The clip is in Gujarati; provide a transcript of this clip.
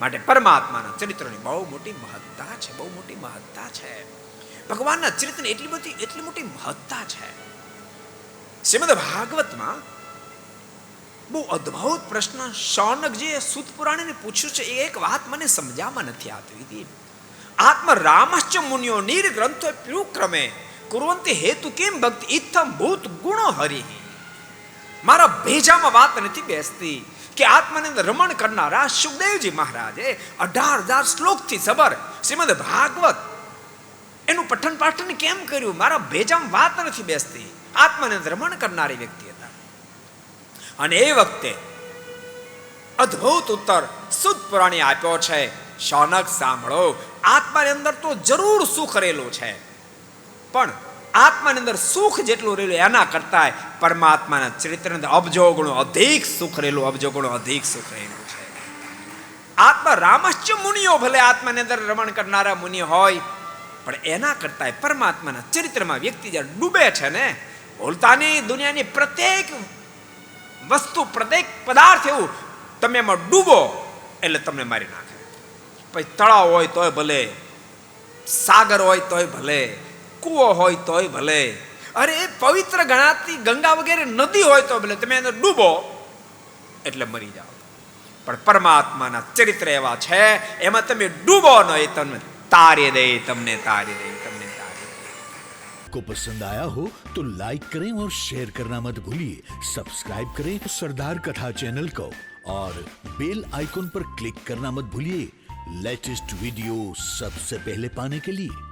માટે પરમાત્માના ચરિત્રની બહુ મોટી મહત્તા છે, બહુ મોટી મહત્તા છે. ભગવાનના ચરિત્રની એટલી બધી, એટલી મોટી મહત્તા છે. શ્રીમદ ભાગવતમાં બહુ અદ્ભુત પ્રશ્ન શૌનકજીએ સુત પુરાણીને પૂછ્યું છે, એ એક વાત મને સમજામાં નથી આવતી હતી. આત્મ રામશ્ચ મુનિઓ નીર ગ્રંથો પ્યુક્રમે, કુરવંતિ હેતુ કેમ ભક્તિ ઇથમ ભૂત ગુણો હરિ. મારા ભેજામાં વાત નથી બેસતી કે આત્માની અંદર રમણ કરનારા સુખદેવજી મહારાજે અઢાર હજાર શ્લોકથી સબર શ્રીમદ ભાગવત એનું પઠન પાઠન કેમ કર્યું? મારા ભેજામાં વાત નથી બેસતી. આત્માની અંદર રમણ કરનારી વ્યક્તિ હતા. અને એ વખતે અદ્ભુત ઉત્તર સુદ પુરાણી આપ્યો છે. શૌનક સાંભળો, આત્માની અંદર તો જરૂર સુખ રહેલું છે. પણ આત્માની અંદર સુખ જેટલું રહેલું એના કરતા પરમાત્માના ચરિત્રની અંદર અબજો ગુણો અધિક સુખ રહેલું અબજો ગુણો અધિક સુખ રહેલું છે. આત્મા રામશ્ચ મુનિઓ ભલે આત્માની અંદર રમણ કરનારા મુનિ હોય, પણ એના કરતા પરમાત્માના ચરિત્રમાં વ્યક્તિ જ્યારે ડૂબે છે ને ઓલતાની દુનિયાની પ્રત્યેક વસ્તુ, પ્રત્યેક પદાર્થ એવું, તમે એમાં ડૂબો, એટલે તમને મારી નાખે. પછી તળાવ હોય તોય ભલે, સાગર હોય તોય ભલે કૂવો હોય તોય ભલે અરે એ પવિત્ર ગણાતી ગંગા વગેરે નદી હોય તો ભલે તમે અંદર ડૂબો એટલે મરી જાઓ પણ પરમાત્માના ચરિત્ર એવા છે એમાં તમે ડૂબો ન એ તમને તારી દે તમને તારી દે તમને તારી દે को पसंद आया हो तो लाइक करें और शेयर करना मत भूलिए सब्सक्राइब करें सरदार कथा चैनल को और बेल आइकॉन पर क्लिक करना मत भूलिए लेटेस्ट वीडियो सबसे पहले पाने के लिए